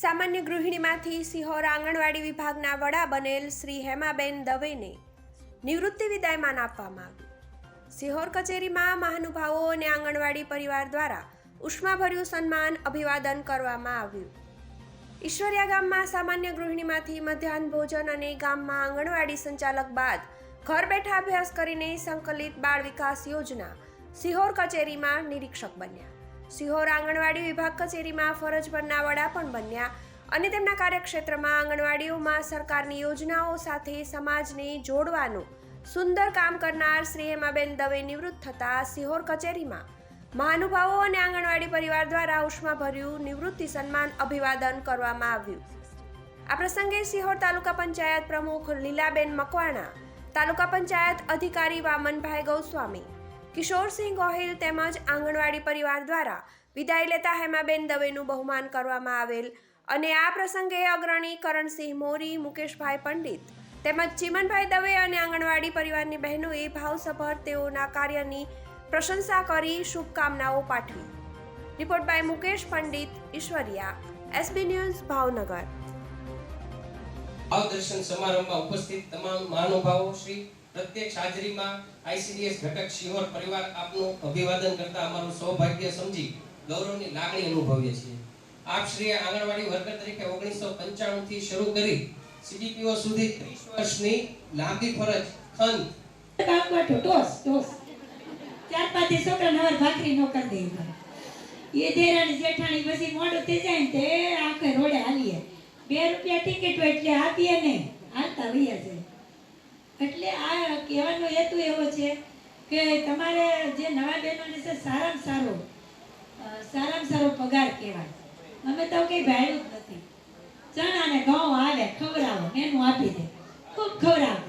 સામાન્ય ગૃહિણીમાંથી સિહોર આંગણવાડી વિભાગના વડા બનેલ શ્રી હેમાબેન દવેને નિવૃત્તિ વિદાયમાન આપવામાં આવ્યું. સિહોર કચેરીમાં મહાનુભાવો અને આંગણવાડી પરિવાર દ્વારા ઉષ્માભર્યું સન્માન અભિવાદન કરવામાં આવ્યું. ઈશ્વરિયા ગામમાં સામાન્ય ગૃહિણીમાંથી મધ્યાહન ભોજન અને ગામમાં આંગણવાડી સંચાલક બાદ ઘર બેઠા અભ્યાસ કરીને સંકલિત બાળ વિકાસ યોજના સિહોર કચેરીમાં નિરીક્ષક બન્યા. સિહોર આંગણવાડી વિભાગ કચેરીમાં ફરજ પરના વડા પણ બન્યા અને તેમના કાર્યક્ષેત્રમાં આંગણવાડીઓમાં સરકારની યોજનાઓ સાથે સમાજને જોડવાનું સુંદર કામ કરનાર શ્રી હેમાબેન દવે નિવૃત્ત થતા સિહોર કચેરીમાં. મહાનુભાવો અને આંગણવાડી પરિવાર દ્વારા ઉષ્માભર્યું નિવૃત્તિ સન્માન અભિવાદન કરવામાં આવ્યું. આ પ્રસંગે સિહોર તાલુકા પંચાયત પ્રમુખ લીલાબેન મકવાણા, તાલુકા પંચાયત અધિકારી વામનભાઈ ગૌસ્વામી કિશોરસિંહ ગોહિલ તેમજ આંગણવાડી પરિવાર દ્વારા વિદાય લેતા હેમાબેન દવેનું બહુમાન કરવામાં આવેલ અને આ પ્રસંગે અગ્રણી કરણસિંહ મોરી, મુકેશભાઈ પંડિત તેમજ ચીમનભાઈ દવે અને આંગણવાડી પરિવારની બહેનોએ ભાવસભર તેઓના કાર્યની પ્રશંસા કરી, શુભકામનાઓ પાઠવી. Report by Mukesh Pandit, Ishwariya, SB news, Bhavnagar. ભાવ દર્શન સમારંભમાં ઉપસ્થિત તમામ મહાનુભાવો શ્રી પ્રત્યક્ષ હાજરીમાં આઈસીડીએસ ઘટક શિહોર પરિવાર આપનું અભિવાદન કરતા અમારું સૌભાગ્ય સમજી ગૌરવની લાગણી અનુભવીએ છીએ. આપ શ્રીએ આંગણવાડી વર્કર તરીકે ઓગણીસો પંચાણું થી શરૂ કરી સીડીપીઓ સુધી ત્રીસ વર્ષની લાંબી ફરજ ખંત ચાર પાંચ છોકરા નવાર ભાખરી નો દે એ દેરાની જેઠાણી પછી મોડું થઈ જાય ને તે આખે રોડે હાલીએ. બે રૂપિયા ટિકિટ હોય એટલે આપીએ ને. હાલતા વહીએ છે. એટલે આ કહેવાનો હેતુ એવો છે કે તમારે જે નવા બહેનોને છે સારામાં સારો સારામાં સારો પગાર કહેવાય. અમે તો કંઈ ભાડ્યું જ નથી. ચણા ને ઘઉં આવે, ખવડાવો એનું આપી દે. ખૂબ ખવડાવતા